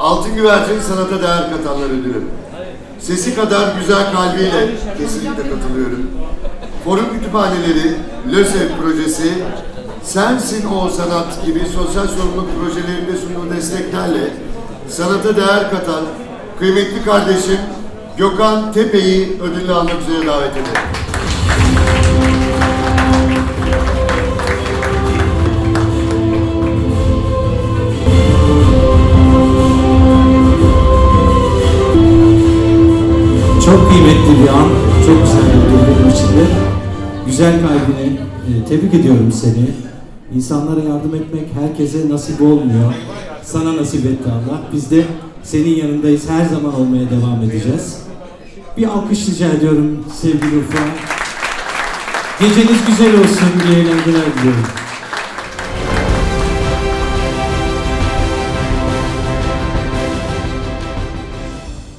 Altın Güvercin Sanata Değer Katanlar Ödülü. Sesi kadar güzel kalbiyle kesinlikle katılıyorum. Forum Kütüphaneleri, LÖSEV projesi, Sensin O Sanat gibi sosyal sorumluluk projelerinde sunduğu desteklerle sanata değer katan kıymetli kardeşim Gökhan Tepe'yi ödülle almak üzere davet ederim. Çok kıymetli bir an, çok güzel bir ödül benim için de. Güzel kalbini, e, tebrik ediyorum seni. İnsanlara yardım etmek herkese nasip olmuyor. Sana nasip etti Allah. Biz de senin yanındayız, her zaman olmaya devam edeceğiz. Bir alkış rica ediyorum sevgili Urfa. Geceniz güzel olsun, iyi eğlenceler diliyorum.